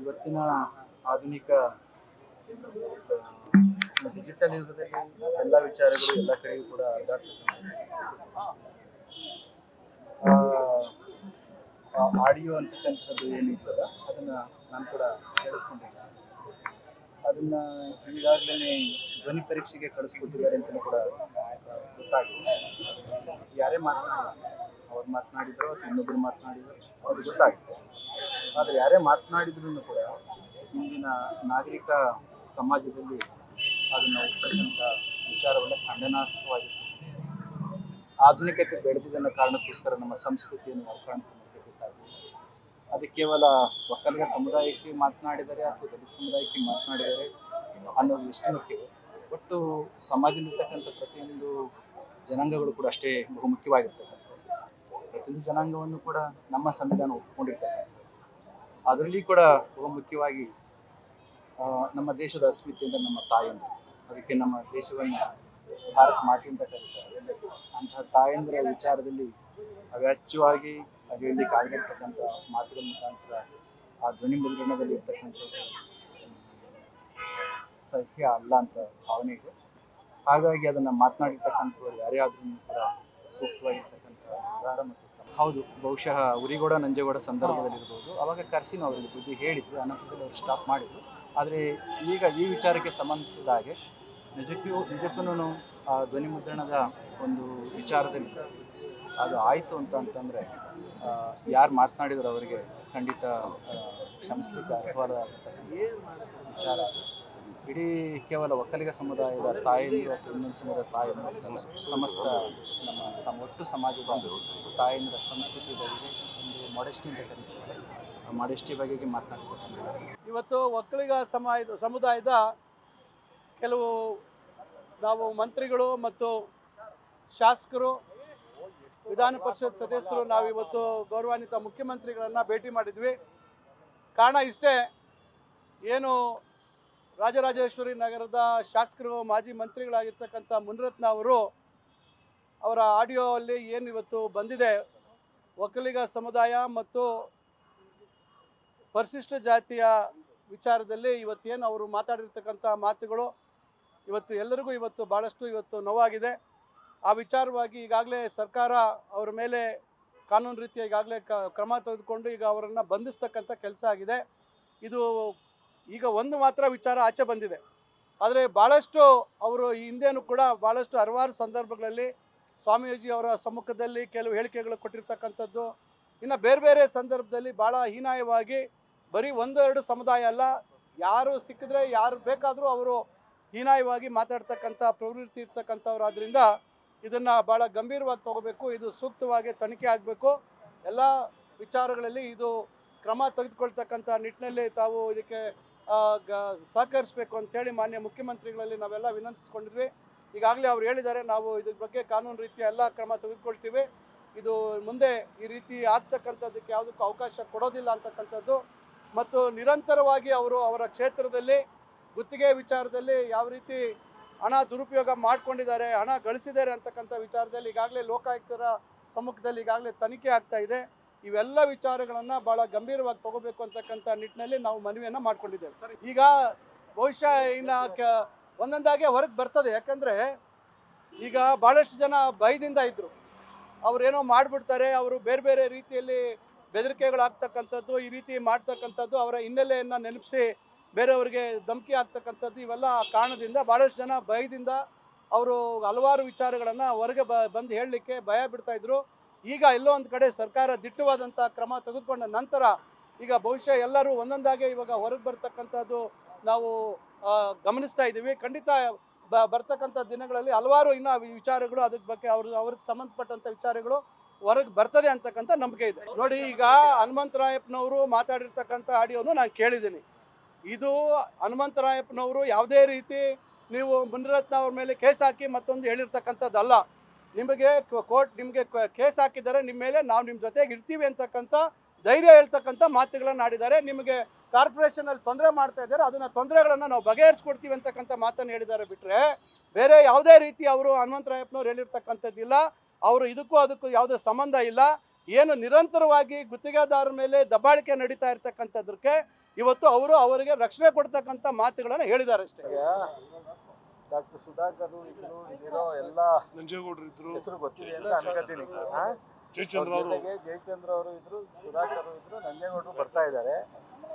ಇವತ್ತಿನ ಆಧುನಿಕ ಡಿಜಿಟಲ್ ಯುಗದಲ್ಲಿ ಎಲ್ಲ ವಿಚಾರಗಳು ಎಲ್ಲ ಕಡೆಗೂ ಕೂಡ ಆಡಿಯೋ ಅಂತಕ್ಕಂಥದ್ದು ಏನಿರ್ತದ ಅದನ್ನ ನಾನು ಕೂಡ ಕೇಳಿಸ್ಕೊಂಡಿದ್ದೆ ಅದನ್ನ ಈಗಾಗಲೇ ಧ್ವನಿ ಪರೀಕ್ಷೆಗೆ ಕಳಿಸ್ಕೊಟ್ಟಿದ್ದಾರೆ ಅಂತಲೂ ಕೂಡ ಗೊತ್ತಾಗಿದೆ. ಯಾರೇ ಮಾತನಾಡಿದ್ರು ಅವ್ರು ಮಾತನಾಡಿದ್ರು, ಇನ್ನೊಬ್ರು ಮಾತನಾಡಿದ್ರು ಅವ್ರಿಗೆ ಗೊತ್ತಾಗುತ್ತೆ. ಆದರೆ ಯಾರೇ ಮಾತನಾಡಿದ್ರು ಕೂಡ ಇಂದಿನ ನಾಗರಿಕ ಸಮಾಜದಲ್ಲಿ ಅದನ್ನ ಒಪ್ಪತಕ್ಕಂಥ ವಿಚಾರವನ್ನ ಖಂಡನಾರ್ಹವಾಗಿರ್ತದೆ ಆಧುನಿಕತೆ ಬೆಳೆದಿದ್ದನ್ನ ಕಾರಣಕ್ಕೋಸ್ಕರ ನಮ್ಮ ಸಂಸ್ಕೃತಿಯನ್ನು ಸಾಧ್ಯ. ಅದು ಕೇವಲ ಒಕ್ಕಲಿಗ ಸಮುದಾಯಕ್ಕೆ ಮಾತನಾಡಿದರೆ ಅಥವಾ ದಲಿತ ಸಮುದಾಯಕ್ಕೆ ಮಾತನಾಡಿದರೆ ಅನ್ನೋದು ಎಷ್ಟು ಮುಖ್ಯವೋ ಒಟ್ಟು ಸಮಾಜದಲ್ಲಿರ್ತಕ್ಕಂಥ ಪ್ರತಿಯೊಂದು ಜನಾಂಗಗಳು ಕೂಡ ಅಷ್ಟೇ ಬಹುಮುಖ್ಯವಾಗಿರ್ತಕ್ಕಂಥದ್ದು. ಪ್ರತಿಯೊಂದು ಜನಾಂಗವನ್ನು ಕೂಡ ನಮ್ಮ ಸಂವಿಧಾನ ಒಪ್ಪಿಕೊಂಡಿರ್ತಕ್ಕಂಥದ್ದು ಅದರಲ್ಲಿ ಕೂಡ ಬಹುಮುಖ್ಯವಾಗಿ ಆ, ನಮ್ಮ ದೇಶದ ಅಸ್ಮಿತೆ ಅಂದರೆ ನಮ್ಮ ತಾಯಂದ್ರು ಅದಕ್ಕೆ ನಮ್ಮ ದೇಶವನ್ನು ಭಾರತ್ ಮಾಟಿ ಅಂತ ಕರೀತಾರೆ ಅಂತಹ ತಾಯಂದ್ರ ವಿಚಾರದಲ್ಲಿ ಅವ್ಯಾಚ್ಯವಾಗಿ ಅದರಲ್ಲಿ ಕಾಲಿರ್ತಕ್ಕಂಥ ಮಾತುಗಳ ಮುಖಾಂತರ ಆ ಧ್ವನಿ ಮುದ್ರಣದಲ್ಲಿ ಇರ್ತಕ್ಕಂಥದ್ದು ಸಹ್ಯ ಅಲ್ಲ ಅಂತ ಭಾವನೆ ಇದೆ ಹಾಗಾಗಿ ಅದನ್ನು ಮಾತನಾಡಿರ್ತಕ್ಕಂಥವ್ರು ಯಾರೇ ಆದ್ರೂ ಕೂಡ ಸೂಕ್ತವಾಗಿರ್ತಕ್ಕಂಥ ನಿರ್ಧಾರ ಮತ್ತು. ಹೌದು ಬಹುಶಃ ಉರಿಗೋಡ ನಂಜೇಗೌಡ ಸಂದರ್ಭದಲ್ಲಿ ಇರ್ಬೋದು. ಅವಾಗ ಕರೆಸಿ ನಾವು ಅವರಿಗೆ ಬುದ್ಧಿ ಹೇಳಿದ್ವಿ ಅನಂತರದಲ್ಲಿ ಅವರು ಸ್ಟಾಪ್ ಮಾಡಿದ್ರು. ಆದರೆ ಈಗ ಈ ವಿಚಾರಕ್ಕೆ ಸಂಬಂಧಿಸಿದ ಹಾಗೆ ನಿಜಕ್ಕೂ ನಿಜಕ್ಕೂ ಆ ಧ್ವನಿ ಮುದ್ರಣದ ಒಂದು ವಿಚಾರದಲ್ಲಿ ಅದು ಆಯಿತು ಅಂತ ಅಂತಂದರೆ ಯಾರು ಮಾತನಾಡಿದ್ರು ಅವರಿಗೆ ಖಂಡಿತ ಕ್ಷಮಿಸಲಿಕ್ಕೆ ಅರ್ಹವಾದ ವಿಚಾರ. ಅದು. ಇಡೀ ಕೇವಲ ಒಕ್ಕಲಿಗ ಸಮುದಾಯದ ತಾಯಂದಿರು ಅಥವಾ ಸಮುದಾಯದ ಸಮಸ್ತ ನಮ್ಮ ಸಮ ಒಟ್ಟು ಸಮಾಜದ ತಾಯಂದಿರ ಸಂಸ್ಕೃತಿ ಬಗ್ಗೆ ಒಂದು ಮೊಡೆಸ್ಟಿ ಅಂತ ಆ ಮೊಡೆಸ್ಟಿ ಬಗೆಗೆ ಮಾತನಾಡ್ತಕ್ಕಂಥದ್ದು. ಇವತ್ತು ಒಕ್ಕಲಿಗ ಸಮಾಯದ ಸಮುದಾಯದ ಕೆಲವು ನಾವು ಮಂತ್ರಿಗಳು ಮತ್ತು ಶಾಸಕರು, ವಿಧಾನ ಪರಿಷತ್ ಸದಸ್ಯರು ನಾವಿವತ್ತು ಗೌರವಾನ್ವಿತ ಮುಖ್ಯಮಂತ್ರಿಗಳನ್ನು ಭೇಟಿ ಮಾಡಿದ್ವಿ. ಕಾರಣ ಇಷ್ಟೇ, ಏನು ರಾಜರಾಜೇಶ್ವರಿ ನಗರದ ಶಾಸಕರು, ಮಾಜಿ ಮಂತ್ರಿಗಳಾಗಿರ್ತಕ್ಕಂಥ ಮುನಿರತ್ನ ಅವರು ಅವರ ಆಡಿಯೋ ಅಲ್ಲಿ ಏನು ಇವತ್ತು ಬಂದಿದೆ, ಒಕ್ಕಲಿಗ ಸಮುದಾಯ ಮತ್ತು ಪರಿಶಿಷ್ಟ ಜಾತಿಯ ವಿಚಾರದಲ್ಲಿ ಇವತ್ತೇನು ಅವರು ಮಾತಾಡಿರ್ತಕ್ಕಂಥ ಮಾತುಗಳು, ಇವತ್ತು ಎಲ್ಲರಿಗೂ ಇವತ್ತು ಭಾಳಷ್ಟು ಇವತ್ತು ನೋವಾಗಿದೆ. ಆ ವಿಚಾರವಾಗಿ ಈಗಾಗಲೇ ಸರ್ಕಾರ ಅವರ ಮೇಲೆ ಕಾನೂನು ರೀತಿಯ ಈಗಾಗಲೇ ಕ್ರಮ ತೆಗೆದುಕೊಂಡು ಈಗ ಅವರನ್ನು ಬಂಧಿಸ್ತಕ್ಕಂಥ ಕೆಲಸ ಆಗಿದೆ. ಇದು ಈಗ ಒಂದು ಮಾತ್ರ ವಿಚಾರ ಆಚೆ ಬಂದಿದೆ. ಆದರೆ ಭಾಳಷ್ಟು ಅವರು ಈ ಹಿಂದೆನೂ ಕೂಡ ಭಾಳಷ್ಟು ಹಲವಾರು ಸಂದರ್ಭಗಳಲ್ಲಿ ಸ್ವಾಮೀಜಿ ಅವರ ಸಮ್ಮುಖದಲ್ಲಿ ಕೆಲವು ಹೇಳಿಕೆಗಳು ಕೊಟ್ಟಿರ್ತಕ್ಕಂಥದ್ದು. ಇನ್ನು ಬೇರೆ ಬೇರೆ ಸಂದರ್ಭದಲ್ಲಿ ಭಾಳ ಹೀನಾಯವಾಗಿ ಬರೀ ಒಂದೆರಡು ಸಮುದಾಯ ಅಲ್ಲ, ಯಾರು ಸಿಕ್ಕಿದ್ರೆ ಯಾರು ಬೇಕಾದರೂ ಅವರು ಹೀನಾಯವಾಗಿ ಮಾತಾಡ್ತಕ್ಕಂಥ ಪ್ರವೃತ್ತಿ ಇರ್ತಕ್ಕಂಥವ್ರಾದ್ರಿಂದ ಇದನ್ನು ಭಾಳ ಗಂಭೀರವಾಗಿ ತಗೋಬೇಕು, ಇದು ಸೂಕ್ತವಾಗಿ ತನಿಖೆ ಆಗಬೇಕು. ಎಲ್ಲ ವಿಚಾರಗಳಲ್ಲಿ ಇದು ಕ್ರಮ ತೆಗೆದುಕೊಳ್ತಕ್ಕಂಥ ನಿಟ್ಟಿನಲ್ಲಿ ತಾವು ಇದಕ್ಕೆ ಸಹಕರಿಸಬೇಕು ಅಂತೇಳಿ ಮಾನ್ಯ ಮುಖ್ಯಮಂತ್ರಿಗಳಲ್ಲಿ ನಾವೆಲ್ಲ ವಿನಂತಿಸ್ಕೊಂಡಿದ್ವಿ. ಈಗಾಗಲೇ ಅವ್ರು ಹೇಳಿದ್ದಾರೆ, ನಾವು ಇದ್ರ ಬಗ್ಗೆ ಕಾನೂನು ರೀತಿಯ ಎಲ್ಲ ಕ್ರಮ ತೆಗೆದುಕೊಳ್ತೀವಿ. ಇದು ಮುಂದೆ ಈ ರೀತಿ ಆಗ್ತಕ್ಕಂಥದ್ದಕ್ಕೆ ಯಾವುದಕ್ಕೂ ಅವಕಾಶ ಕೊಡೋದಿಲ್ಲ ಅಂತಕ್ಕಂಥದ್ದು. ಮತ್ತು ನಿರಂತರವಾಗಿ ಅವರು ಅವರ ಕ್ಷೇತ್ರದಲ್ಲಿ, ಗುತ್ತಿಗೆ ವಿಚಾರದಲ್ಲಿ ಯಾವ ರೀತಿ ಹಣ ದುರುಪಯೋಗ ಮಾಡ್ಕೊಂಡಿದ್ದಾರೆ, ಹಣ ಗಳಿಸಿದ್ದಾರೆ ಅಂತಕ್ಕಂಥ ವಿಚಾರದಲ್ಲಿ ಈಗಾಗಲೇ ಲೋಕಾಯುಕ್ತರ ಸಮ್ಮುಖದಲ್ಲಿ ಈಗಾಗಲೇ ತನಿಖೆ ಆಗ್ತಾ ಇದೆ. ಇವೆಲ್ಲ ವಿಚಾರಗಳನ್ನು ಭಾಳ ಗಂಭೀರವಾಗಿ ತಗೋಬೇಕು ಅಂತಕ್ಕಂಥ ನಿಟ್ಟಿನಲ್ಲಿ ನಾವು ಮನವಿಯನ್ನು ಮಾಡ್ಕೊಂಡಿದ್ದೇವೆ. ಈಗ ಬಹುಶಃ ಇನ್ನು ಕ ಒಂದೊಂದಾಗೆ ಹೊರಗೆ ಬರ್ತದೆ. ಯಾಕಂದರೆ ಈಗ ಭಾಳಷ್ಟು ಜನ ಭಯದಿಂದ ಇದ್ದರು ಅವ್ರೇನೋ ಮಾಡಿಬಿಡ್ತಾರೆ ಅವರು ಬೇರೆ ಬೇರೆ ರೀತಿಯಲ್ಲಿ ಬೆದರಿಕೆಗಳಾಗ್ತಕ್ಕಂಥದ್ದು ಈ ರೀತಿ ಮಾಡ್ತಕ್ಕಂಥದ್ದು ಅವರ ಹಿನ್ನೆಲೆಯನ್ನು ನೆನಪಿಸಿ ಬೇರೆಯವರಿಗೆ ಧಮಕಿ ಆಗ್ತಕ್ಕಂಥದ್ದು ಇವೆಲ್ಲ ಕಾರಣದಿಂದ ಭಾಳಷ್ಟು ಜನ ಭಯದಿಂದ ಅವರು ಹಲವಾರು ವಿಚಾರಗಳನ್ನು ಹೊರಗೆ ಬ ಬಂದು ಹೇಳಲಿಕ್ಕೆ ಭಯ ಬಿಡ್ತಾ ಇದ್ರು. ಈಗ ಎಲ್ಲೋ ಒಂದು ಕಡೆ ಸರ್ಕಾರ ದಿಟ್ಟವಾದಂಥ ಕ್ರಮ ತೆಗೆದುಕೊಂಡ ನಂತರ ಈಗ ಬಹುಶಃ ಎಲ್ಲರೂ ಒಂದೊಂದಾಗೆ ಇವಾಗ ಹೊರಗೆ ಬರ್ತಕ್ಕಂಥದ್ದು ನಾವು ಗಮನಿಸ್ತಾ ಇದ್ದೀವಿ. ಖಂಡಿತ ಬ, ಬರ್ತಕ್ಕಂಥ ದಿನಗಳಲ್ಲಿ ಹಲವಾರು ಇನ್ನೂ ವಿಚಾರಗಳು ಅದ್ರ ಬಗ್ಗೆ ಅವ್ರ, ಅವ್ರಿಗೆ ಸಂಬಂಧಪಟ್ಟಂಥ ವಿಚಾರಗಳು ಹೊರಗೆ ಬರ್ತದೆ ಅಂತಕ್ಕಂಥ ನಂಬಿಕೆ ಇದೆ. ನೋಡಿ, ಈಗ ಹನುಮಂತರಾಯಪ್ಪನವರು ಮಾತಾಡಿರ್ತಕ್ಕಂಥ ಆಡಿಯೋನು ನಾನು ಕೇಳಿದ್ದೀನಿ. ಇದು ಹನುಮಂತರಾಯಪ್ಪನವರು ಯಾವುದೇ ರೀತಿ ನೀವು ಮುನಿರತ್ನ ಅವ್ರ ಮೇಲೆ ಕೇಸ್ ಹಾಕಿ ಮತ್ತೊಂದು ಹೇಳಿರ್ತಕ್ಕಂಥದ್ದಲ್ಲ. ನಿಮಗೆ ಕೋರ್ಟ್ ನಿಮಗೆ ಕೇಸ್ ಹಾಕಿದ್ದಾರೆ ನಿಮ್ಮ ಮೇಲೆ ನಾವು ನಿಮ್ಮ ಜೊತೆಗೆ ಇರ್ತೀವಿ ಅಂತಕ್ಕಂಥ ಧೈರ್ಯ ಹೇಳ್ತಕ್ಕಂಥ ಮಾತುಗಳನ್ನು ಆಡಿದ್ದಾರೆ. ನಿಮಗೆ ಕಾರ್ಪೊರೇಷನಲ್ಲಿ ತೊಂದರೆ ಮಾಡ್ತಾ ಇದ್ದಾರೆ, ಅದನ್ನು ತೊಂದರೆಗಳನ್ನು ನಾವು ಬಗೆಹರಿಸ್ಕೊಡ್ತೀವಿ ಅಂತಕ್ಕಂಥ ಮಾತನ್ನು ಹೇಳಿದ್ದಾರೆ ಬಿಟ್ಟರೆ ಬೇರೆ ಯಾವುದೇ ರೀತಿ ಅವರು ಹನುಮಂತರಾಯಪ್ಪನವ್ರು ಹೇಳಿರ್ತಕ್ಕಂಥದ್ದಿಲ್ಲ, ಅವರು ಇದಕ್ಕೂ ಅದಕ್ಕೂ ಯಾವುದೇ ಸಂಬಂಧ ಇಲ್ಲ. ಏನು ನಿರಂತರವಾಗಿ ಗುತ್ತಿಗೆದಾರರ ಮೇಲೆ ದಬ್ಬಾಳಿಕೆ ನಡೀತಾ ಇರ್ತಕ್ಕಂಥದ್ರಕ್ಕೆ ಇವತ್ತು ಅವರು ಅವರಿಗೆ ರಕ್ಷಣೆ ಕೊಡ್ತಕ್ಕಂಥ ಮಾತುಗಳನ್ನು ಹೇಳಿದ್ದಾರೆ ಅಷ್ಟೇ. ಡಾಕ್ಟರ್ ಸುಧಾಕರ್ ಇದ್ರು ಇಲ್ಲಿರೋ ಎಲ್ಲ ನಂಜೇಗೌಡರು ಇದ್ರು. ಹೆಸರು ಗೊತ್ತಿದೆ ಅಂತ ಅನ್ಕೋತೀನಿ? ಜಯಚಂದ್ರ ಅವರು ಜೊತೆಗೆ ಜಯಚಂದ್ರ ಅವರು ಇದ್ರು ಸುಧಾಕರ್ ಇದ್ರು ನಂಜೇಗೌಡರು ಬರ್ತಾ ಇದ್ದಾರೆ.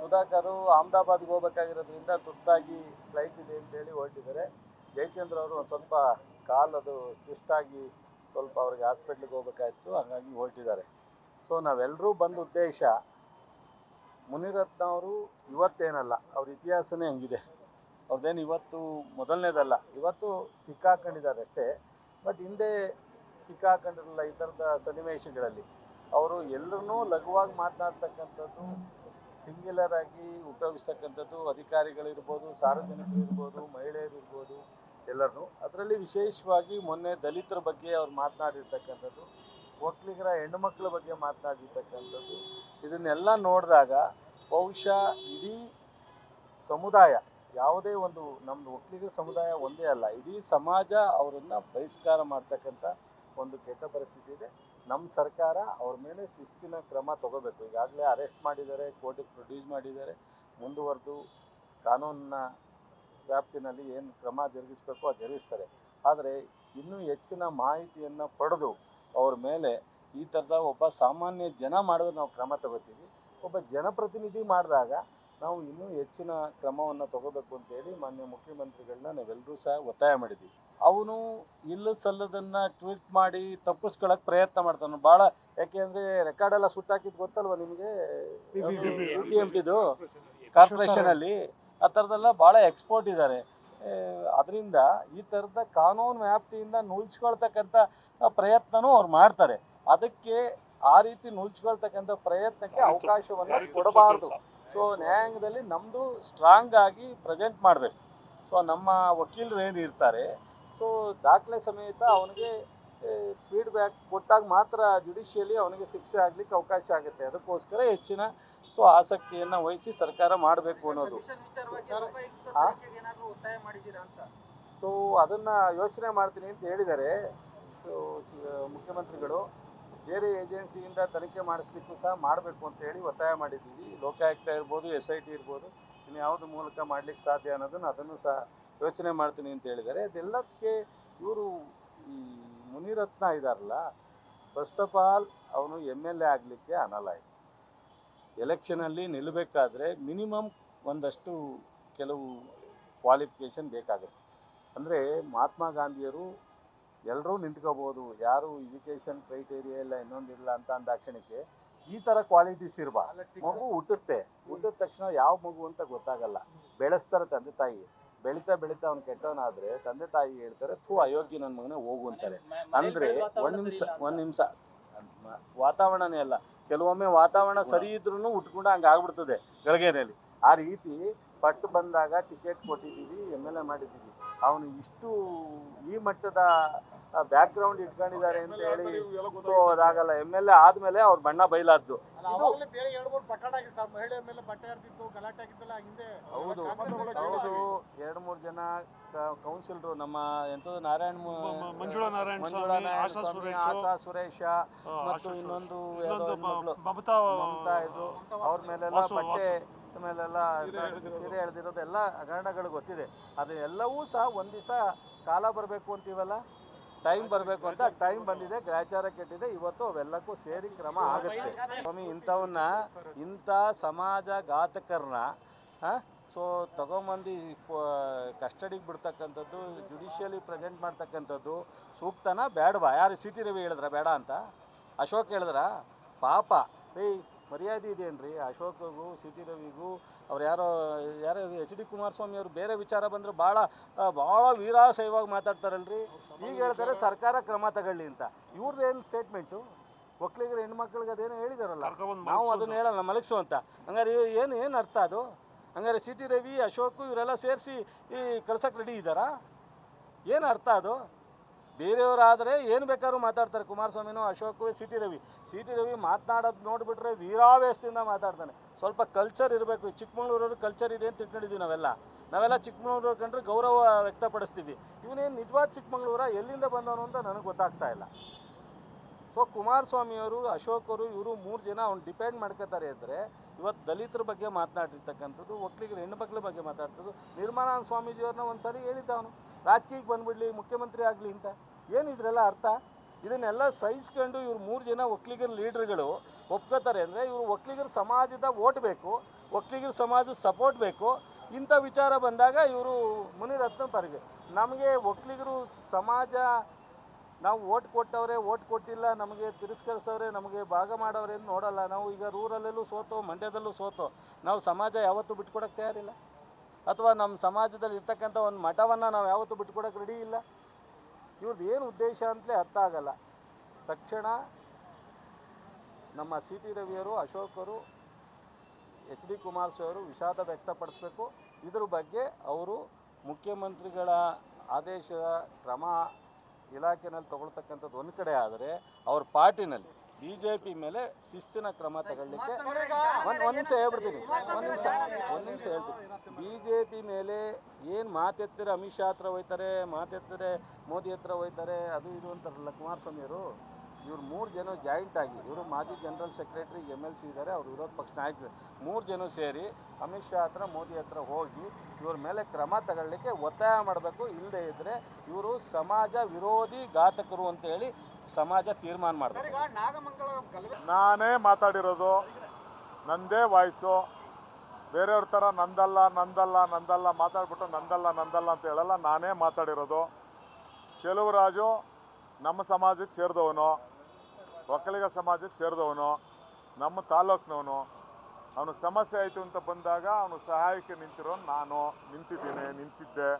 ಸುಧಾಕರ್ ಅಹಮದಾಬಾದ್ಗೆ ಹೋಗ್ಬೇಕಾಗಿರೋದ್ರಿಂದ ತುರ್ತಾಗಿ ಫ್ಲೈಟ್ ಇದೆ ಅಂತ ಹೇಳಿ ಹೊರಟಿದ್ದಾರೆ. ಜಯಚಂದ್ರ ಅವರು ಒಂದು ಸ್ವಲ್ಪ ಕಾಲದು ಟ್ವಿಸ್ಟಾಗಿ ಸ್ವಲ್ಪ ಅವ್ರಿಗೆ ಹಾಸ್ಪಿಟ್ಲಿಗೆ ಹೋಗ್ಬೇಕಾಯ್ತು ಹಾಗಾಗಿ ಹೊರಟಿದ್ದಾರೆ. ಸೊ ನಾವೆಲ್ಲರೂ ಬಂದ ಉದ್ದೇಶ ಮುನಿರತ್ನ ಅವರು ಇವತ್ತೇನಲ್ಲ ಅವ್ರ ಇತಿಹಾಸನೇ ಹಂಗಿದೆ. ಅವ್ರದ್ದೇನು ಇವತ್ತು ಮೊದಲನೇದಲ್ಲ, ಇವತ್ತು ಸಿಕ್ಕಾಕೊಂಡಿದ್ದಾರೆ ಅಷ್ಟೇ. ಬಟ್ ಹಿಂದೆ ಸಿಕ್ಕಾಕೊಂಡಿರಲಿಲ್ಲ ಈ ಥರದ ಸನ್ನಿವೇಶಗಳಲ್ಲಿ ಅವರು ಎಲ್ಲರನ್ನೂ ಲಘುವಾಗಿ ಮಾತನಾಡ್ತಕ್ಕಂಥದ್ದು ಸಿಂಗ್ಯುಲರ್ ಆಗಿ ಉಪಯೋಗಿಸ್ತಕ್ಕಂಥದ್ದು ಅಧಿಕಾರಿಗಳಿರ್ಬೋದು, ಸಾರ್ವಜನಿಕರು ಇರ್ಬೋದು, ಮಹಿಳೆಯರು ಇರ್ಬೋದು, ಎಲ್ಲರನ್ನೂ. ಅದರಲ್ಲಿ ವಿಶೇಷವಾಗಿ ಮೊನ್ನೆ ದಲಿತರ ಬಗ್ಗೆ ಅವ್ರು ಮಾತನಾಡಿರ್ತಕ್ಕಂಥದ್ದು, ಒಕ್ಕಲಿಗರ ಹೆಣ್ಣುಮಕ್ಕಳ ಬಗ್ಗೆ ಮಾತನಾಡಿರ್ತಕ್ಕಂಥದ್ದು, ಇದನ್ನೆಲ್ಲ ನೋಡಿದಾಗ ಬಹುಶಃ ಇಡೀ ಸಮುದಾಯ ಯಾವುದೇ ಒಂದು ನಮ್ಮದು ಒಕ್ಕಲಿಗ ಸಮುದಾಯ ಒಂದೇ ಅಲ್ಲ, ಇಡೀ ಸಮಾಜ ಅವರನ್ನು ಬಹಿಷ್ಕಾರ ಮಾಡ್ತಕ್ಕಂಥ ಒಂದು ಕೆಟ್ಟ ಪರಿಸ್ಥಿತಿ ಇದೆ. ನಮ್ಮ ಸರ್ಕಾರ ಅವ್ರ ಮೇಲೆ ಶಿಸ್ತಿನ ಕ್ರಮ ತಗೋಬೇಕು. ಈಗಾಗಲೇ ಅರೆಸ್ಟ್ ಮಾಡಿದ್ದಾರೆ, ಕೋರ್ಟಿಗೆ ಪ್ರೊಡ್ಯೂಸ್ ಮಾಡಿದ್ದಾರೆ. ಮುಂದುವರೆದು ಕಾನೂನಿನ ವ್ಯಾಪ್ತಿನಲ್ಲಿ ಏನು ಕ್ರಮ ಜರುಗಿಸಬೇಕು ಅದು ಜರುಗಿಸ್ತಾರೆ. ಆದರೆ ಇನ್ನೂ ಹೆಚ್ಚಿನ ಮಾಹಿತಿಯನ್ನು ಪಡೆದು ಅವ್ರ ಮೇಲೆ ಈ ಥರದ ಒಬ್ಬ ಸಾಮಾನ್ಯ ಜನ ಮಾಡಿದ್ರೆ ನಾವು ಕ್ರಮ ತಗೋತೀವಿ. ಒಬ್ಬ ಜನಪ್ರತಿನಿಧಿ ಮಾಡಿದಾಗ ನಾವು ಇನ್ನೂ ಹೆಚ್ಚಿನ ಕ್ರಮವನ್ನು ತಗೋಬೇಕು ಅಂತೇಳಿ ಮಾನ್ಯ ಮುಖ್ಯಮಂತ್ರಿಗಳನ್ನ ನಾವೆಲ್ಲರೂ ಸಹ ಒತ್ತಾಯ ಮಾಡಿದ್ವಿ ಅವನು ಇಲ್ಲ ಸಲ್ಲದನ್ನ ಟ್ವೀಟ್ ಮಾಡಿ ತಪ್ಪಿಸ್ಕೊಳ್ಳೋಕೆ ಪ್ರಯತ್ನ ಮಾಡ್ತಾನೆ ಭಾಳ ಯಾಕೆಂದರೆ ರೆಕಾರ್ಡ್ ಎಲ್ಲ ಸುಟ್ಟಾಕಿದ್ದು ಗೊತ್ತಲ್ವ ನಿಮಗೆ ಬಿ ಎಂ ಟಿದು ಕಾರ್ಪೊರೇಷನಲ್ಲಿ ಆ ಥರದ್ದೆಲ್ಲ ಭಾಳ ಎಕ್ಸ್ಪೋರ್ಟ್ ಇದ್ದಾರೆ ಅದರಿಂದ ಈ ಥರದ ಕಾನೂನು ವ್ಯಾಪ್ತಿಯಿಂದ ನುಳ್ಸ್ಕೊಳ್ತಕ್ಕಂಥ ಪ್ರಯತ್ನನೂ ಅವ್ರು ಮಾಡ್ತಾರೆ ಅದಕ್ಕೆ ಆ ರೀತಿ ನುಳ್ಸ್ಕೊಳ್ತಕ್ಕಂಥ ಪ್ರಯತ್ನಕ್ಕೆ ಅವಕಾಶವನ್ನು ಕೊಡಬಾರ್ದು ಸೊ ನ್ಯಾಯಾಂಗದಲ್ಲಿ ನಮ್ಮದು ಸ್ಟ್ರಾಂಗ್ ಆಗಿ ಪ್ರೆಸೆಂಟ್ ಮಾಡಬೇಕು. ಸೊ ನಮ್ಮ ವಕೀಲರು ಏನು ಇರ್ತಾರೆ ಸೊ ದಾಖಲೆ ಸಮೇತ ಅವನಿಗೆ ಫೀಡ್ಬ್ಯಾಕ್ ಕೊಟ್ಟಾಗ ಮಾತ್ರ ಜುಡಿಷಿಯಲಿ ಅವನಿಗೆ ಶಿಕ್ಷೆ ಆಗಲಿಕ್ಕೆ ಅವಕಾಶ ಆಗುತ್ತೆ. ಅದಕ್ಕೋಸ್ಕರ ಹೆಚ್ಚಿನ ಸೊ ಆಸಕ್ತಿಯನ್ನು ವಹಿಸಿ ಸರ್ಕಾರ ಮಾಡಬೇಕು ಅನ್ನೋದು? ಸೊ ಅದನ್ನು ಯೋಚನೆ ಮಾಡ್ತೀನಿ ಅಂತ ಹೇಳಿದ್ದಾರೆ ಸೊ ಮುಖ್ಯಮಂತ್ರಿಗಳು ಬೇರೆ ಏಜೆನ್ಸಿಯಿಂದ ತನಿಖೆ ಮಾಡಿಸ್ಲಿಕ್ಕೂ ಸಹ ಮಾಡಬೇಕು ಅಂತ ಹೇಳಿ ಒತ್ತಾಯ ಮಾಡಿದ್ದೀವಿ. ಲೋಕಾಯುಕ್ತ ಇರ್ಬೋದು, ಎಸ್ ಐ ಟಿ ಇರ್ಬೋದು, ಇನ್ನು ಯಾವುದು ಮೂಲಕ ಮಾಡ್ಲಿಕ್ಕೆ ಸಾಧ್ಯ ಅನ್ನೋದನ್ನು ಅದನ್ನು ಸಹ ಯೋಚನೆ ಮಾಡ್ತೀನಿ ಅಂತ ಹೇಳಿದ್ದಾರೆ. ಅದೆಲ್ಲದಕ್ಕೆ ಇವರು ಈ ಮುನಿರತ್ನ ಇದ್ದಾರಲ್ಲ ಫಸ್ಟ್ ಆಫ್ ಆಲ್ ಅವನು ಎಂ ಎಲ್ ಎ ಆಗಲಿಕ್ಕೆ ಅನಲಾಯಿತು ಎಲೆಕ್ಷನಲ್ಲಿ ನಿಲ್ಲಬೇಕಾದ್ರೆ ಮಿನಿಮಮ್ ಒಂದಷ್ಟು ಕೆಲವು ಕ್ವಾಲಿಫಿಕೇಷನ್ ಬೇಕಾಗುತ್ತೆ. ಅಂದರೆ ಮಹಾತ್ಮ ಗಾಂಧಿಯರು ಎಲ್ಲರೂ ನಿಂತ್ಕೋಬೋದು ಯಾರು ಎಜುಕೇಷನ್ ಕ್ರೈಟೇರಿಯಾ ಇಲ್ಲ ಇನ್ನೊಂದಿಲ್ಲ ಅಂತ ಅಂದಾಕ್ಷಣಕ್ಕೆ ಈ ಥರ ಕ್ವಾಲಿಟೀಸ್ ಇರ್ಬಾ. ಮಗು ಹುಟ್ಟುತ್ತೆ ಹುಟ್ಟಿದ ತಕ್ಷಣ ಯಾವ ಮಗು ಅಂತ ಗೊತ್ತಾಗಲ್ಲ. ಬೆಳೆಸ್ತಾರೆ ತಂದೆ ತಾಯಿ. ಬೆಳಿತಾ ಬೆಳಿತಾ ಅವ್ನು ಕೆಟ್ಟವನಾದ್ರೆ ತಂದೆ ತಾಯಿ ಹೇಳ್ತಾರೆ ಥೂ ಅಯೋಗ್ಯ ನನ್ನ ಮಗನೇ ಹೋಗು ಅಂತಾರೆ. ಅಂದ್ರೆ ಒಂದ್ ನಿಮಿಷ ಒಂದ್ ನಿಮಿಷ. ವಾತಾವರಣನೇ ಅಲ್ಲ. ಕೆಲವೊಮ್ಮೆ ವಾತಾವರಣ ಸರಿ ಇದ್ರೂ ಉಟ್ಕೊಂಡು ಹಂಗೆ ಆಗ್ಬಿಡ್ತದೆ ಗಳಿಗೆರೆಯಲ್ಲಿ ಆ ರೀತಿ ಪಟ್ಟು ಬಂದಾಗ ಟಿಕೆಟ್ ಕೊಟ್ಟಿದ್ದೀವಿ ಎಂ ಎಲ್ ಎ ಮಾಡಿದ್ದೀವಿ. ಅವನು ಇಷ್ಟು ಈ ಮಟ್ಟದ ಬ್ಯಾಕ್ಗ್ರೌಂಡ್ ಇಟ್ಕೊಂಡಿದ್ದಾರೆ ಅಂತ ಹೇಳಿ ಸೊ ಅದಾಗಲ್ಲ. ಎಂ ಎಲ್ ಎ ಆದ್ಮೇಲೆ ಅವ್ರ ಬಣ್ಣ ಬಯಲಾದ್ದು ಅವಾಗಲೇ ಬೇರೆ ಎರಡು ಮೂರು ಪ್ರಕರಣ ಸರ್. ಮಹಿಳೆಯ ಮೇಲೆ ಬಟ್ಟೆ ಹರಿದಿತ್ತು ಗಲಾಟೆ ಆಗಿದ್ದಲ್ಲ ಹಿಂದೆ ಹೌದು. ಎರಡು ಮೂರು ಜನ ಕೌನ್ಸಿಲರು ನಮ್ಮ ಎಂತ ನಾರಾಯಣ ಮಂಜುಳಾ ನಾರಾಯಣ ಸ್ವಾಮಿ, ಆಶಾ ಸುರೇಶ್, ಆಶಾ ಸುರೇಶ ಮತ್ತು ಇನ್ನೊಂದು ಮಮತಾ ಮಮತಾ ಇದು ಅವ್ರ ಮೇಲೆಲ್ಲ ಬಟ್ಟೆ ವಾಸು. ಮೇಲೆಲ್ಲ ಸೀರೆ ಎಳೆದಿರೋದು ಎಲ್ಲ ಹಗರಣಗಳು ಗೊತ್ತಿದೆ. ಅದು ಎಲ್ಲವೂ ಸಹ ಒಂದು ದಿವಸ ಕಾಲ ಬರಬೇಕು ಅಂತೀವಲ್ಲ ಟೈಮ್ ಬರಬೇಕು ಅಂತ ಟೈಮ್ ಬಂದಿದೆ ಗ್ರಾಚಾರ ಕೆಟ್ಟಿದೆ. ಇವತ್ತು ಅವೆಲ್ಲಕ್ಕೂ ಸೇರಿ ಕ್ರಮ ಆಗುತ್ತೆ. ಸ್ವಾಮಿ ಇಂಥವನ್ನ ಇಂಥ ಸಮಾಜ ಘಾತಕರನ್ನ ಸೊ ತಗೊಂಬಂದು ಕಸ್ಟಡಿಗೆ ಬಿಡ್ತಕ್ಕಂಥದ್ದು ಜುಡಿಷಿಯಲಿ ಪ್ರೆಸೆಂಟ್ ಮಾಡ್ತಕ್ಕಂಥದ್ದು ಸೂಕ್ತನ ಬೇಡವಾ? ಯಾರು ಸಿ ಟಿ ರವಿ ಹೇಳಿದ್ರ ಬೇಡ ಅಂತ? ಅಶೋಕ್ ಹೇಳಿದ್ರ? ಪಾಪ. ಏಯ್ ಮರ್ಯಾದೆ ಇದೇನ್ರಿ ಅಶೋಕಗೂ ಸಿ ಟಿ ರವಿಗೂ ಅವ್ರು ಯಾರೋ ಯಾರೋ ಎಚ್ ಡಿ ಕುಮಾರಸ್ವಾಮಿ ಅವರು ಬೇರೆ ವಿಚಾರ ಬಂದರೆ ಭಾಳ ಭಾಳ ವೀರಾಶಯವಾಗಿ ಮಾತಾಡ್ತಾರಲ್ರಿ? ಈಗ ಹೇಳ್ತಾರೆ ಸರ್ಕಾರ ಕ್ರಮ ತಗೊಳ್ಳಿ ಅಂತ. ಇವ್ರದ್ದು ಏನು ಸ್ಟೇಟ್ಮೆಂಟು ಒಕ್ಕಲಿಗರ ಹೆಣ್ಮಕ್ಳಿಗೆ ಅದೇನೋ ಹೇಳಿದಾರಲ್ಲ. ನಾವು ಅದನ್ನು ಅದನ್ನ ಹೇಳಲ್ಲ ಮಲಗಿಸು ಅಂತ. ಹಂಗಾರೆ ಏನು ಏನು ಅರ್ಥ ಅದು? ಹಂಗಾರೆ ಸಿ ಟಿ ರವಿ ಅಶೋಕ್ ಇವರೆಲ್ಲ ಸೇರಿಸಿ ಈ ಕಳ್ಸಕ್ಕೆ ರೆಡಿ ಇದ್ದಾರಾ? ಏನು ಅರ್ಥ ಅದು? ಬೇರೆಯವರಾದರೆ ಏನು ಬೇಕಾದ್ರೂ ಮಾತಾಡ್ತಾರೆ. ಕುಮಾರಸ್ವಾಮಿನೂ Ashok C T Ravi. C T Ravi ಮಾತನಾಡೋದು ನೋಡಿಬಿಟ್ರೆ ವೀರಾವೇಶದಿಂದ ಮಾತಾಡ್ತಾನೆ. ಸ್ವಲ್ಪ ಕಲ್ಚರ್ ಇರಬೇಕು. ಚಿಕ್ಕಮಗಳೂರವ್ರ ಕಲ್ಚರ್ ಇದೆ ಅಂತ ತಿಳ್ಕೊಂಡಿದ್ದೀವಿ ನಾವೆಲ್ಲ. ನಾವೆಲ್ಲ ಚಿಕ್ಕಮಗಳೂರು ಕಂಡ್ರೆ ಗೌರವ ವ್ಯಕ್ತಪಡಿಸ್ತೀವಿ. ಇವನೇನು ನಿಜವಾದ ಚಿಕ್ಕಮಗಳೂರ, ಎಲ್ಲಿಂದ ಬಂದವನು ಅಂತ ನನಗೆ ಗೊತ್ತಾಗ್ತಾ ಇಲ್ಲ. ಸೊ ಕುಮಾರಸ್ವಾಮಿಯವರು, ಅಶೋಕರು ಇವರು ಮೂರು ಜನ ಅವ್ನು ಡಿಪೆಂಡ್ ಮಾಡ್ಕೋತಾರೆ ಅಂದರೆ ಇವತ್ತು ದಲಿತರ ಬಗ್ಗೆ ಮಾತನಾಡಿರ್ತಕ್ಕಂಥದ್ದು ಒಕ್ಕಲಿಗರ ಹೆಣ್ಣುಮಕ್ಳ ಬಗ್ಗೆ ಮಾತಾಡ್ತದ್ದು, ನಿರ್ಮಲಾನಂದ ಸ್ವಾಮೀಜಿಯವ್ರನ್ನ ಒಂದು ಸಾರಿ ಹೇಳಿದ್ದ ಅವನು. ರಾಜಕೀಯಕ್ಕೆ ಬಂದ್ಬಿಡ್ಲಿ, ಮುಖ್ಯಮಂತ್ರಿ ಆಗಲಿ ಅಂತ. ಏನಿದ್ರೆಲ್ಲ ಅರ್ಥ? ಇದನ್ನೆಲ್ಲ ಸಹಿಸ್ಕೊಂಡು ಇವ್ರು ಮೂರು ಜನ ಒಕ್ಕಲಿಗರ ಲೀಡ್ರ್ಗಳು ಒಪ್ಕೋತಾರೆ ಅಂದರೆ ಇವರು ಒಕ್ಕಲಿಗರ ಸಮಾಜದ ಓಟ್ ಬೇಕು ಒಕ್ಕಲಿಗರ ಸಮಾಜದ ಸಪೋರ್ಟ್ ಬೇಕು. ಇಂಥ ವಿಚಾರ ಬಂದಾಗ ಇವರು ಮುನಿರತ್ನ ಪರಿಗೆ. ನಮಗೆ ಒಕ್ಕಲಿಗರು ಸಮಾಜ, ನಾವು ಓಟ್ ಕೊಟ್ಟವ್ರೆ ಓಟ್ ಕೊಟ್ಟಿಲ್ಲ, ನಮಗೆ ತಿರಸ್ಕರಿಸೋರೆ ನಮಗೆ ಭಾಗ ಮಾಡೋರೇನು ನೋಡಲ್ಲ. ನಾವು ಈಗ ರೂರಲ್ಲೂ ಸೋತೋ, ಮಂಡ್ಯದಲ್ಲೂ ಸೋತೋ, ನಾವು ಸಮಾಜ ಯಾವತ್ತೂ ಬಿಟ್ಕೊಡಕ್ಕೆ ತಯಾರಿಲ್ಲ. ಅಥವಾ ನಮ್ಮ ಸಮಾಜದಲ್ಲಿ ಇರ್ತಕ್ಕಂಥ ಒಂದು ಮಠವನ್ನು ನಾವು ಯಾವತ್ತೂ ಬಿಟ್ಕೊಡೋಕೆ ರೆಡಿ ಇಲ್ಲ. ಇವ್ರದ್ದು ಏನು ಉದ್ದೇಶ ಅಂತಲೇ ಅರ್ಥ ಆಗಲ್ಲ. ತಕ್ಷಣ ನಮ್ಮ ಸಿ ಟಿ ರವಿಯವರು, ಅಶೋಕರು ಎಚ್ ಡಿ ಕುಮಾರಸ್ವಾಮಿಯವರು ವಿಷಾದ ವ್ಯಕ್ತಪಡಿಸಬೇಕು. ಇದ್ರ ಬಗ್ಗೆ ಅವರು ಮುಖ್ಯಮಂತ್ರಿಗಳ ಆದೇಶದ ಕ್ರಮ ಇಲಾಖೆಯಲ್ಲಿ ತಗೊಳ್ತಕ್ಕಂಥದ್ದು ಒಂದು ಕಡೆ ಆದರೆ ಅವ್ರ ಪಾರ್ಟಿನಲ್ಲಿ ಬಿ ಜೆ ಪಿ ಮೇಲೆ ಶಿಸ್ತಿನ ಕ್ರಮ ತಗೊಳ್ಳಿಕ್ಕೆ ಒಂದು ಒಂದು ನಿಮಿಷ ಹೇಳ್ಬಿಡ್ತೀನಿ. ಒಂದು ನಿಮಿಷ ಒಂದು ನಿಮಿಷ ಹೇಳ್ತೀನಿ. ಬಿ ಜೆ ಪಿ ಮೇಲೆ ಏನು ಮಾತೆತ್ತಿರ ಅಮಿತ್ ಶಾ ಹತ್ರ ಹೋಯ್ತಾರೆ ಮಾತೆತ್ತಿರೆ ಮೋದಿ ಹತ್ರ ಹೋಯ್ತಾರೆ ಅದು ಇದು ಅಂತಾರಲ್ಲ ಕುಮಾರಸ್ವಾಮಿಯವರು. ಇವ್ರು ಮೂರು ಜನ ಜಾಯಿಂಟ್ ಆಗಿ ಇವರು ಮಾಜಿ general secretary M L C ಇದ್ದಾರೆ ಅವರು ವಿರೋಧ ಪಕ್ಷ ನಾಯಕರು. ಮೂರು ಜನ ಸೇರಿ ಅಮಿತ್ ಶಾ ಹತ್ರ ಮೋದಿ ಹತ್ರ ಹೋಗಿ ಇವ್ರ ಮೇಲೆ ಕ್ರಮ ತಗೊಳ್ಳಿಕ್ಕೆ ಒತ್ತಾಯ ಮಾಡಬೇಕು. ಇಲ್ಲದೆ ಇದ್ದರೆ ಇವರು ಸಮಾಜ ವಿರೋಧಿ ಘಾತಕರು ಅಂತ ಹೇಳಿ ಸಮಾಜ ತೀರ್ಮಾನ ಗಲಭೆ ನಾನೇ ಮಾತಾಡಿರೋದು ನಂದೇ ವಾಯ್ಸು ಬೇರೆಯವ್ರ ಥರ ನಂದಲ್ಲ ನಂದಲ್ಲ ನಂದಲ್ಲ ಮಾತಾಡ್ಬಿಟ್ಟು ನಂದಲ್ಲ ನಂದಲ್ಲ ಅಂತ ಹೇಳಲ್ಲ ನಾನೇ ಮಾತಾಡಿರೋದು. ಚೆಲುವರಾಜು ನಮ್ಮ ಸಮಾಜಕ್ಕೆ ಸೇರಿದವನು ಒಕ್ಕಲಿಗ ಸಮಾಜಕ್ಕೆ ಸೇರಿದವನು ನಮ್ಮ ತಾಲೂಕಿನವನು. ಅವನಿಗೆ ಸಮಸ್ಯೆ ಆಯಿತು ಅಂತ ಬಂದಾಗ ಅವನಿಗೆ ಸಹಾಯಕ್ಕೆ ನಿಂತಿರೋ ನಾನು ನಿಂತಿದ್ದೀನಿ ನಿಂತಿದ್ದೆ.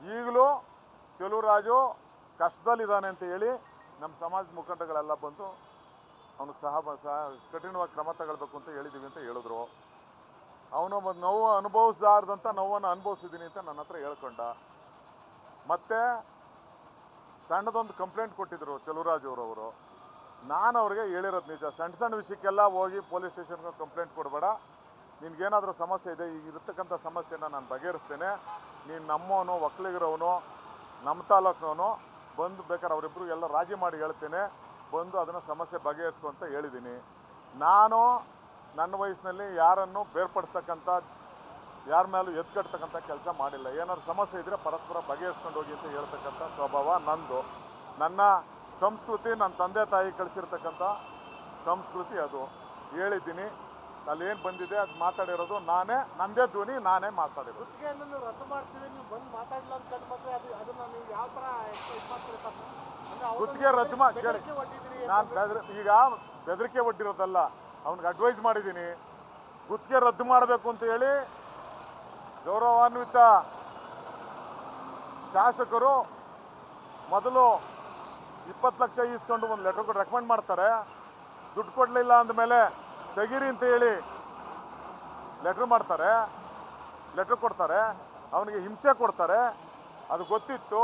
ಈಗಲೂ ಚೆಲುವರಾಜು ಕಷ್ಟದಲ್ಲಿದ್ದಾನೆ ಅಂತ ಹೇಳಿ ನಮ್ಮ ಸಮಾಜದ ಮುಖಂಡಗಳೆಲ್ಲ ಬಂದು ಅವನಿಗೆ ಸಹ ಕಠಿಣವಾಗಿ ಕ್ರಮ ತಗೊಳ್ಬೇಕು ಅಂತ ಹೇಳಿದ್ದೀವಿ ಅಂತ ಹೇಳಿದ್ರು. ಅವನು ಒಂದು ನೋವು ಅನುಭವಿಸ್ದಾರ್ದಂಥ ನೋವನ್ನು ಅನುಭವಿಸಿದ್ದೀನಿ ಅಂತ ನನ್ನ ಹತ್ರ ಹೇಳ್ಕೊಂಡ. ಮತ್ತು ಸಣ್ಣದೊಂದು ಕಂಪ್ಲೇಂಟ್ ಕೊಟ್ಟಿದ್ದರು ಚಲುವರಾಜ್ ಅವರವರು ನಾನು ಅವ್ರಿಗೆ ಹೇಳಿರೋದು ನಿಜ. ಸಣ್ಣ ಸಣ್ಣ ವಿಷಯಕ್ಕೆಲ್ಲ ಹೋಗಿ ಪೊಲೀಸ್ ಸ್ಟೇಷನ್ಗೆ ಕಂಪ್ಲೇಂಟ್ ಕೊಡಬೇಡ. ನಿನಗೇನಾದರೂ ಸಮಸ್ಯೆ ಇದೆ ಈಗ ಇರತಕ್ಕಂಥ ಸಮಸ್ಯೆನ ನಾನು ಬಗೆಹರಿಸ್ತೇನೆ. ನೀನು ನಮ್ಮವನು ಒಕ್ಕಲಿಗರವನು ನಮ್ಮ ತಾಲೂಕ್ನವನು ಬಂದು ಬೇಕಾದ್ರೆ ಅವರಿಬ್ಬರು ಎಲ್ಲ ರಾಜಿ ಮಾಡಿ ಹೇಳ್ತೇನೆ. ಬಂದು ಅದನ್ನು ಸಮಸ್ಯೆ ಬಗೆಹರಿಸ್ಕೊ ಅಂತ ಹೇಳಿದ್ದೀನಿ ನಾನು ನನ್ನ ವಯಸ್ಸಿನಲ್ಲಿ ಯಾರನ್ನು ಬೇರ್ಪಡಿಸ್ತಕ್ಕಂಥ, ಯಾರ ಮೇಲೂ ಎತ್ಕಟ್ತಕ್ಕಂಥ ಕೆಲಸ ಮಾಡಿಲ್ಲ. ಏನಾದ್ರು ಸಮಸ್ಯೆ ಇದ್ದರೆ ಪರಸ್ಪರ ಬಗೆಹರಿಸ್ಕೊಂಡು ಹೋಗಿ ಅಂತ ಹೇಳ್ತಕ್ಕಂಥ ಸ್ವಭಾವ ನಂದು. ನನ್ನ ಸಂಸ್ಕೃತಿ ನನ್ನ ತಂದೆ ತಾಯಿ ಕಳಿಸಿರ್ತಕ್ಕಂಥ ಸಂಸ್ಕೃತಿ ಅದು. ಹೇಳಿದ್ದೀನಿ. ಅಲ್ಲೇನು ಬಂದಿದೆ ಅದು ಮಾತಾಡಿರೋದು ನಾನೇ ನನ್ನದೇ ಧ್ವನಿ ನಾನೇ ಮಾತಾಡಿರೋದು. ಗುತ್ತಿಗೆಯನ್ನು ರದ್ದು ಮಾಡ್ತೀವಿ ನೀವು ಬಂದು ಮಾತಾಡಲ್ಲ ಅಂತ ಕಂಡು ಬಂದ್ರೆ ಅದು ಅದನ್ನ ನೀವು ಯಾವ ಥರ ಗುತ್ತಿಗೆ ರದ್ದು ಮಾಡಿ ಕೇಳಿ ನಾನು ಬೆದ್ರ ಈಗ ಬೆದರಿಕೆ ಒಡ್ಡಿರೋದಲ್ಲ ಅವ್ನಿಗೆ ಅಡ್ವೈಸ್ ಮಾಡಿದ್ದೀನಿ. ಗುತ್ತಿಗೆ ರದ್ದು ಮಾಡಬೇಕು ಅಂತ ಹೇಳಿ ಗೌರವಾನ್ವಿತ ಶಾಸಕರು ಮೊದಲು ಇಪ್ಪತ್ತು ಲಕ್ಷ ಈಸ್ಕೊಂಡು ಒಂದು ಲೆಟ್ರ್ ಕೊಟ್ಟು ರೆಕಮೆಂಡ್ ಮಾಡ್ತಾರೆ. ದುಡ್ಡು ಕೊಡಲಿಲ್ಲ ಅಂದಮೇಲೆ ತೆಗೀರಿ ಅಂತ ಹೇಳಿ ಲೆಟ್ರ್ ಮಾಡ್ತಾರೆ ಲೆಟ್ರ್ ಕೊಡ್ತಾರೆ, ಅವನಿಗೆ ಹಿಂಸೆ ಕೊಡ್ತಾರೆ, ಅದು ಗೊತ್ತಿತ್ತು.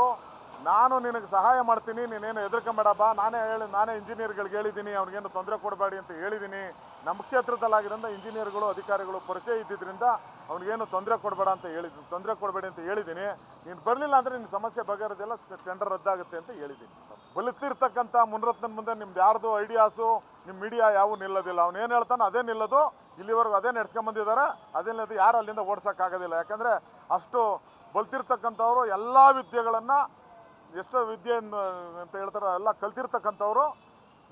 ನಾನು ನಿನಗೆ ಸಹಾಯ ಮಾಡ್ತೀನಿ, ನೀನೇನು ಹೆದರ್ಕೊಂಬೇಡಪ್ಪ, ನಾನೇ ಹೇಳಿ, ನಾನೇ ಇಂಜಿನಿಯರ್ಗಳಿಗೆ ಹೇಳಿದ್ದೀನಿ, ಅವ್ನಿಗೇನು ತೊಂದರೆ ಕೊಡಬೇಡಿ ಅಂತ ಹೇಳಿದ್ದೀನಿ. ನಮ್ಮ ಕ್ಷೇತ್ರದಲ್ಲಾಗಿರೋದ್ರಿಂದ ಇಂಜಿನಿಯರ್ಗಳು ಅಧಿಕಾರಿಗಳು ಪರಿಚಯ ಇದ್ದಿದ್ದರಿಂದ ಅವ್ನಿಗೇನು ತೊಂದರೆ ಕೊಡಬೇಡ ಅಂತ ಹೇಳಿದ್ದು ತೊಂದರೆ ಕೊಡಬೇಡಿ ಅಂತ ಹೇಳಿದ್ದೀನಿ. ನೀನು ಬರಲಿಲ್ಲ ಅಂದರೆ ನಿನ್ನ ಸಮಸ್ಯೆ ಬಗೆಹರಿದೆಲ್ಲ ಟೆಂಡರ್ ರದ್ದಾಗುತ್ತೆ ಅಂತ ಹೇಳಿದ್ದೀನಿ. ಬಲಿತಿರ್ತಕ್ಕಂಥ ಮುನರತ್ನನ ಮುಂದೆ ನಿಮ್ದು ಯಾರ್ದು ಐಡಿಯಾಸು ನಿಮ್ಮ ಮೀಡಿಯಾ ಯಾವೂ ನಿಲ್ಲೋದಿಲ್ಲ. ಅವ್ನು ಏನು ಹೇಳ್ತಾನೋ ಅದೇ ನಿಲ್ಲೋದು. ಇಲ್ಲಿವರೆಗೂ ಅದೇ ನಡೆಸ್ಕೊಂಬಂದಿದ್ದಾರೆ ಅದೇ ನಿಲ್ಲೋದು ಯಾರು ಅಲ್ಲಿಂದ ಓಡ್ಸೋಕ್ಕಾಗೋದಿಲ್ಲ. ಯಾಕಂದರೆ ಅಷ್ಟು ಬಲ್ತಿರ್ತಕ್ಕಂಥವ್ರು ಎಲ್ಲ ವಿದ್ಯೆಗಳನ್ನು ಎಷ್ಟೋ ವಿದ್ಯೆ ಅಂತ ಹೇಳ್ತಾರೆ ಎಲ್ಲ ಕಲ್ತಿರ್ತಕ್ಕಂಥವ್ರು.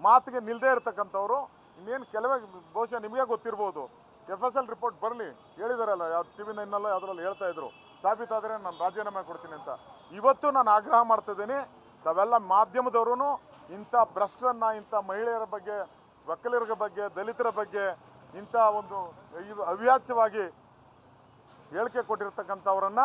ಮಾತಿಗೆ ನಿಲ್ಲದೇ ಇರ್ತಕ್ಕಂಥವ್ರು. ಇನ್ನೇನು ಕೆಲವೇ ಬಹುಶಃ ನಿಮಗೆ ಗೊತ್ತಿರ್ಬೋದು. ಎಫ್ ಎಸ್ ಎಲ್ ರಿಪೋರ್ಟ್ ಬರಲಿ. ಹೇಳಿದಾರಲ್ಲ, ಯಾವ ಟಿ ವಿ ನೈನಲ್ಲೋ ಯಾವುದ್ರಲ್ಲಿ ಹೇಳ್ತಾ ಇದ್ರು. ಸಾಬೀತಾದರೆ ನಾನು ರಾಜೀನಾಮೆ ಕೊಡ್ತೀನಿ ಅಂತ. ಇವತ್ತು ನಾನು ಆಗ್ರಹ ಮಾಡ್ತಿದ್ದೀನಿ ತಾವೆಲ್ಲ ಮಾಧ್ಯಮದವರು ಇಂಥ ಭ್ರಷ್ಟರನ್ನು, ಇಂಥ ಮಹಿಳೆಯರ ಬಗ್ಗೆ, ಒಕ್ಕಲಿಗರ ಬಗ್ಗೆ, ದಲಿತರ ಬಗ್ಗೆ ಇಂಥ ಒಂದು ಅವ್ಯಾಚ್ಯವಾಗಿ ಹೇಳಿಕೆ ಕೊಟ್ಟಿರ್ತಕ್ಕಂಥವ್ರನ್ನ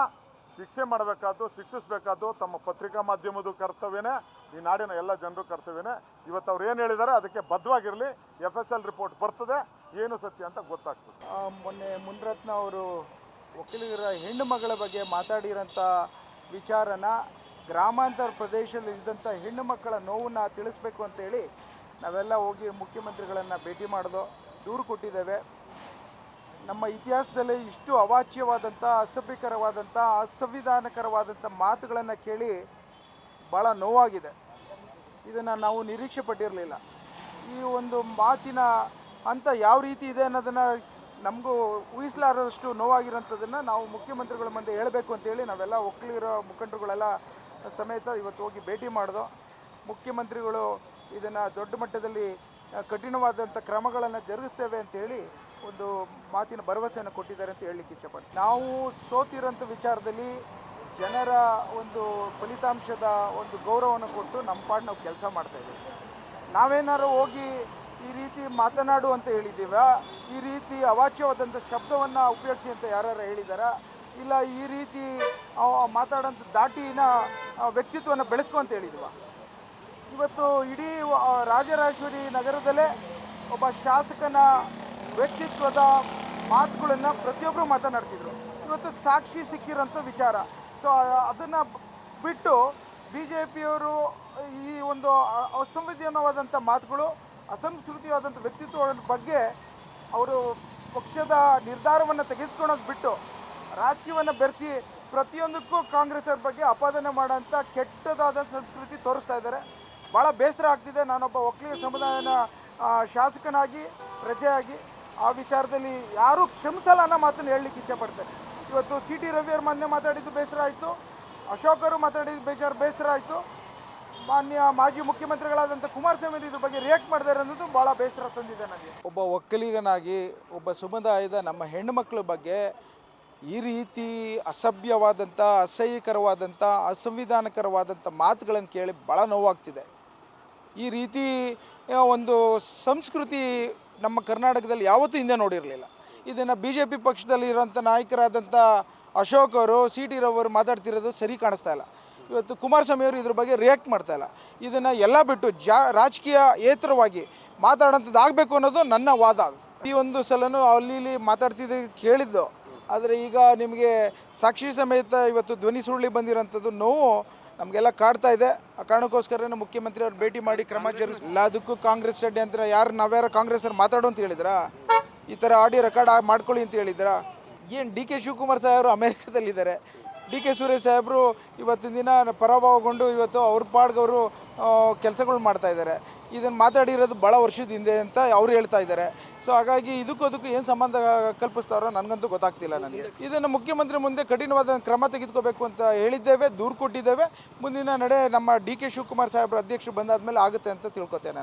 ಶಿಕ್ಷೆ ಮಾಡಬೇಕಾದ್ದು, ಶಿಕ್ಷಿಸಬೇಕಾದ್ದು ತಮ್ಮ ಪತ್ರಿಕಾ ಮಾಧ್ಯಮದ ಕರ್ತವ್ಯನೇ. ಈ ನಾಡಿನ ಎಲ್ಲ ಜನರು ಕರ್ತವ್ಯನೇ. ಇವತ್ತು ಅವ್ರು ಏನು ಹೇಳಿದ್ದಾರೆ ಅದಕ್ಕೆ ಬದ್ಧವಾಗಿರಲಿ. ಎಫ್ ಎಸ್ ಎಲ್ ರಿಪೋರ್ಟ್ ಬರ್ತದೆ. ಏನು ಸತ್ಯ ಅಂತ ಗೊತ್ತಾಗ್ತದೆ. ಮೊನ್ನೆ ಮುನ್ರತ್ನ ಅವರು ವಕೀಲರ ಹೆಣ್ಣು ಮಗಳ ಬಗ್ಗೆ ಮಾತಾಡಿರೋಂಥ ವಿಚಾರನ ಗ್ರಾಮಾಂತರ ಪ್ರದೇಶದಲ್ಲಿ ಇದ್ದಂಥ ಹೆಣ್ಣು ಮಕ್ಕಳ ನೋವನ್ನು ತಿಳಿಸ್ಬೇಕು ಅಂತೇಳಿ ನಾವೆಲ್ಲ ಹೋಗಿ ಮುಖ್ಯಮಂತ್ರಿಗಳನ್ನು ಭೇಟಿ ಮಾಡೋದು ದೂರು ಕೊಟ್ಟಿದ್ದೇವೆ. ನಮ್ಮ ಇತಿಹಾಸದಲ್ಲಿ ಇಷ್ಟು ಅವಾಚ್ಯವಾದಂಥ, ಅಸಭ್ಯಕರವಾದಂಥ, ಅಸಂವಿಧಾನಕರವಾದಂಥ ಮಾತುಗಳನ್ನು ಕೇಳಿ ಭಾಳ ನೋವಾಗಿದೆ. ಇದನ್ನು ನಾವು ನಿರೀಕ್ಷೆ ಪಟ್ಟಿರಲಿಲ್ಲ. ಈ ಒಂದು ಮಾತಿನ ಅಂತ ಯಾವ ರೀತಿ ಇದೆ ಅನ್ನೋದನ್ನು ನಮಗೂ ಊಹಿಸಲಾರದಷ್ಟು ನೋವಾಗಿರೋಂಥದ್ದನ್ನು ನಾವು ಮುಖ್ಯಮಂತ್ರಿಗಳ ಮುಂದೆ ಹೇಳಬೇಕು ಅಂತೇಳಿ ನಾವೆಲ್ಲ ಒಕ್ಕಲಿಗರ ಮುಖಂಡರುಗಳೆಲ್ಲ ಸಮೇತ ಇವತ್ತು ಹೋಗಿ ಭೇಟಿ ಮಾಡಿದೋ, ಮುಖ್ಯಮಂತ್ರಿಗಳು ಇದನ್ನು ದೊಡ್ಡ ಮಟ್ಟದಲ್ಲಿ ಕಠಿಣವಾದಂಥ ಕ್ರಮಗಳನ್ನು ಜರುಗಿಸ್ತೇವೆ ಅಂತೇಳಿ ಒಂದು ಮಾತಿನ ಭರವಸೆಯನ್ನು ಕೊಟ್ಟಿದ್ದಾರೆ ಅಂತ ಹೇಳಲಿಕ್ಕೆ ಇಷ್ಟಪಡ್ತೀನಿ. ನಾವು ಸೋತಿರೋಂಥ ವಿಚಾರದಲ್ಲಿ ಜನರ ಒಂದು ಫಲಿತಾಂಶದ ಒಂದು ಗೌರವವನ್ನು ಕೊಟ್ಟು ನಮ್ಮ ಪಾಡು ನಾವು ಕೆಲಸ ಮಾಡ್ತಾಯಿದ್ದೀವಿ ನಾವೇನಾದ್ರು ಹೋಗಿ ಈ ರೀತಿ ಮಾತನಾಡು ಅಂತ ಹೇಳಿದ್ದೀವ, ಈ ರೀತಿ ಅವಾಚ್ಯವಾದಂಥ ಶಬ್ದವನ್ನು ಉಪಯೋಗಿಸಿ ಅಂತ ಯಾರು ಹೇಳಿದಾರಾ ಇಲ್ಲ, ಈ ರೀತಿ ಮಾತಾಡೋಂಥ ದಾಟಿನ ವ್ಯಕ್ತಿತ್ವವನ್ನು ಬೆಳೆಸ್ಕೊ ಅಂತ ಹೇಳಿದ್ವಾ. ಇವತ್ತು ಇಡೀ ರಾಜರಾಜೇಶ್ವರಿ ನಗರದಲ್ಲೇ ಒಬ್ಬ ಶಾಸಕನ ವ್ಯಕ್ತಿತ್ವದ ಮಾತುಗಳನ್ನು ಪ್ರತಿಯೊಬ್ಬರು ಮಾತನಾಡ್ತಿದ್ರು. ಇವತ್ತು ಸಾಕ್ಷಿ ಸಿಕ್ಕಿರೋಂಥ ವಿಚಾರ. ಸೊ ಅದನ್ನು ಬಿಟ್ಟು ಬಿ ಜೆ ಪಿಯವರು ಈ ಒಂದು ಅಸಂವಿಧಾನವಾದಂಥ ಮಾತುಗಳು ಅಸಂಸ್ಕೃತಿಯಾದಂಥ ವ್ಯಕ್ತಿತ್ವಗಳ ಬಗ್ಗೆ ಅವರು ಪಕ್ಷದ ನಿರ್ಧಾರವನ್ನು ತೆಗೆದುಕೊಳ್ಳೋದು ಬಿಟ್ಟು ರಾಜಕೀಯವನ್ನು ಬೆರೆಸಿ ಪ್ರತಿಯೊಂದಕ್ಕೂ ಕಾಂಗ್ರೆಸ್ ಅವ್ರ ಬಗ್ಗೆ ಅಪಾದನೆ ಮಾಡೋಂಥ ಕೆಟ್ಟದಾದ ಸಂಸ್ಕೃತಿ ತೋರಿಸ್ತಾ ಇದ್ದಾರೆ. ಭಾಳ ಬೇಸರ ಆಗ್ತಿದೆ. ನಾನೊಬ್ಬ ಒಕ್ಕಲಿಗ ಸಮುದಾಯನ ಶಾಸಕನಾಗಿ, ಪ್ರಜೆಯಾಗಿ ಆ ವಿಚಾರದಲ್ಲಿ ಯಾರೂ ಕ್ಷಮಿಸಲ್ಲ ಅನ್ನೋ ಮಾತನ್ನು ಹೇಳಲಿಕ್ಕೆ ಇಚ್ಛೆಪಡ್ತೇನೆ ಇವತ್ತು ಸಿ ಟಿ ರವಿಯವರು ಮೊನ್ನೆ ಮಾತಾಡಿದ್ದು ಬೇಸರ ಆಯಿತು. ಅಶೋಕರು ಮಾತಾಡಿದ್ದು ಬೇಜಾರು ಬೇಸರ ಆಯಿತು. ಮಾನ್ಯ ಮಾಜಿ ಮುಖ್ಯಮಂತ್ರಿಗಳಾದಂಥ ಕುಮಾರಸ್ವಾಮಿ ಇದ್ರ ಬಗ್ಗೆ ರಿಯಾಕ್ಟ್ ಮಾಡಿದ್ದಾರೆ ಅನ್ನೋದು ಭಾಳ ಬೇಸರ ತಂದಿದೆ ನನಗೆ. ಒಬ್ಬ ಒಕ್ಕಲಿಗನಾಗಿ, ಒಬ್ಬ ಸಮುದಾಯದ ನಮ್ಮ ಹೆಣ್ಣುಮಕ್ಕಳ ಬಗ್ಗೆ ಈ ರೀತಿ ಅಸಭ್ಯವಾದಂಥ, ಅಸಹ್ಯಕರವಾದಂಥ, ಅಸಂವಿಧಾನಕರವಾದಂಥ ಮಾತುಗಳನ್ನು ಕೇಳಿ ಭಾಳ ನೋವಾಗ್ತಿದೆ. ಈ ರೀತಿ ಒಂದು ಸಂಸ್ಕೃತಿ ನಮ್ಮ ಕರ್ನಾಟಕದಲ್ಲಿ ಯಾವತ್ತೂ ಹಿಂದೆ ನೋಡಿರಲಿಲ್ಲ. ಇದನ್ನು ಬಿ ಜೆ ಪಿ ಪಕ್ಷದಲ್ಲಿ ಇರೋಂಥ ನಾಯಕರಾದಂಥ ಅಶೋಕ್ ಅವರು ಸಿ ಟಿ ರವರು ಮಾತಾಡ್ತಿರೋದು ಸರಿ ಕಾಣಿಸ್ತಾ ಇಲ್ಲ. ಇವತ್ತು ಕುಮಾರಸ್ವಾಮಿ ಅವರು ಇದ್ರ ಬಗ್ಗೆ ರಿಯಾಕ್ಟ್ ಮಾಡ್ತಾ ಇಲ್ಲ. ಇದನ್ನು ಎಲ್ಲ ಬಿಟ್ಟು ಜಾ, ರಾಜಕೀಯ ಏತರವಾಗಿ ಮಾತಾಡೋಂಥದ್ದು ಆಗಬೇಕು ಅನ್ನೋದು ನನ್ನ ವಾದ. ಈ ಒಂದು ಸಲನೂ ಅಲ್ಲಿ ಇಲ್ಲಿ ಮಾತಾಡ್ತಿದ್ದ ಕೇಳಿದ್ದು. ಆದರೆ ಈಗ ನಿಮಗೆ ಸಾಕ್ಷಿ ಸಮೇತ ಇವತ್ತು ಧ್ವನಿ ಸುರುಳಿ ಬಂದಿರೋಂಥದ್ದು ನೋವು ನಮಗೆಲ್ಲ ಕಾಡ್ತಾ ಇದೆ. ಆ ಕಾರಣಕ್ಕೋಸ್ಕರನೇ ಮುಖ್ಯಮಂತ್ರಿ ಅವ್ರು ಭೇಟಿ ಮಾಡಿ ಕ್ರಮ ಜರುಗಿಸ್ ಎಲ್ಲದಕ್ಕೂ ಕಾಂಗ್ರೆಸ್ ಷಡ್ಯಂತ್ರ ಯಾರು ನಾವ್ಯಾರ ಕಾಂಗ್ರೆಸ್ ಅವ್ರು ಮಾತಾಡು ಅಂತ ಹೇಳಿದ್ರಾ? ಈ ಥರ ಆಡಿಯೋ ರೆಕಾರ್ಡ್ ಮಾಡ್ಕೊಳ್ಳಿ ಅಂತ ಹೇಳಿದ್ರಾ? ಏನು ಡಿ ಕೆ ಶಿವಕುಮಾರ್ ಸಾಹೇಬರು ಅಮೇರಿಕಾದಲ್ಲಿದ್ದಾರೆ. ಡಿ ಕೆ ಸುರೇಶ್ ಸಾಹೇಬರು ಇವತ್ತಿನ ದಿನ ಪರಾಭವಗೊಂಡು ಇವತ್ತು ಅವ್ರ ಪಾಡ್ಗವರು ಕೆಲಸಗಳು ಮಾಡ್ತಾ ಇದ್ದಾರೆ. ಇದನ್ನು ಮಾತಾಡಿರೋದು ಭಾಳ ವರ್ಷದ ಹಿಂದೆ ಅಂತ ಅವ್ರು ಹೇಳ್ತಾ ಇದ್ದಾರೆ. ಸೊ ಹಾಗಾಗಿ ಇದಕ್ಕೂ ಅದಕ್ಕೂ ಏನು ಸಂಬಂಧ ಕಲ್ಪಿಸ್ತಾರೋ ನನಗಂತೂ ಗೊತ್ತಾಗ್ತಿಲ್ಲ ನನಗೆ. ಇದನ್ನು ಮುಖ್ಯಮಂತ್ರಿ ಮುಂದೆ ಕಠಿಣವಾದ ಕ್ರಮ ತೆಗೆದುಕೋಬೇಕು ಅಂತ ಹೇಳಿದ್ದೇವೆ, ದೂರು ಕೊಟ್ಟಿದ್ದೇವೆ. ಮುಂದಿನ ನಡೆ ನಮ್ಮ ಡಿ ಕೆ ಶಿವಕುಮಾರ್ ಸಾಹೇಬ್ರ ಅಧ್ಯಕ್ಷರು ಬಂದಾದ ಮೇಲೆ ಆಗುತ್ತೆ ಅಂತ ತಿಳ್ಕೊತೇನೆ